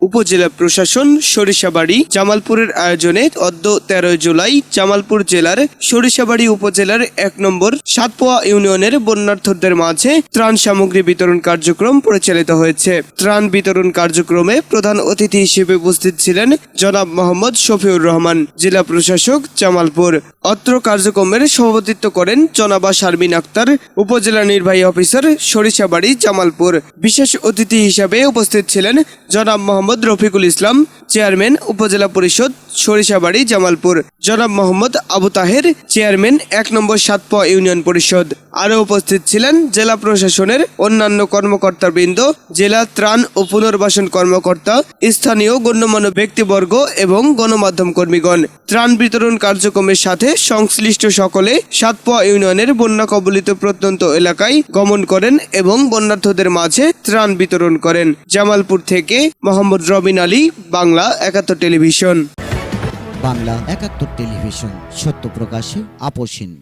উপজেলা প্রশাসন সরিষাবাড়ি জামালপুরের আয়োজনে অদ্য তেরোই জুলাই জামালপুর জেলার সরিষাবাড়ি উপজেলার এক নম্বর সাতপোয়া ইউনিয়নের বন্যার্থদের মাঝে ত্রাণ সামগ্রী বিতরণ কার্যক্রম পরিচালিত হয়েছে। ত্রাণ বিতরণ কার্যক্রমে প্রধান অতিথি হিসেবে উপস্থিত ছিলেন জনাব মোহাম্মদ শফিউর রহমান, জেলা প্রশাসক জামালপুর। অত্র কার্যক্রমের সভাপতিত্ব করেন জনাবা শারমিন আক্তার, উপজেলা নির্বাহী অফিসার সরিষাবাড়ি জামালপুর। বিশেষ অতিথি হিসাবে উপস্থিত ছিলেন জনাব মোহাম্মদ রফিকুল ইসলাম চেয়ারম্যান, উপজেলা পরিষদ, সরিষাবাড়ি, জামালপুর। জনাব মোহাম্মদ আবু তাহের, চেয়ারম্যান, এক নম্বর সাতপা ইউনিয়ন পরিষদ। আরও উপস্থিত ছিলেন জেলা প্রশাসনের অন্যান্য কর্মকর্তাবৃন্দ, জেলা ত্রাণ ও পুনর্বাসন কর্মকর্তা, স্থানীয় গণ্যমান্য ব্যক্তিবর্গ এবং গণমাধ্যম কর্মীগণ। ত্রাণ বিতরণ কার্যক্রমের সাথে সংশ্লিষ্ট সকলে সাতপোয়া ইউনিয়নের বন্যা কবলিত প্রত্যন্ত এলাকায় গমন করেন এবং বন্যার্থদের মাঝে ত্রাণ বিতরণ করেন। জামালপুর থেকে মোহাম্মদ রবিন আলী, বাংলা। একাত্তর টেলিভিশন। বাংলা একাত্তর টেলিভিশন সত্য প্রকাশে আপোষহীন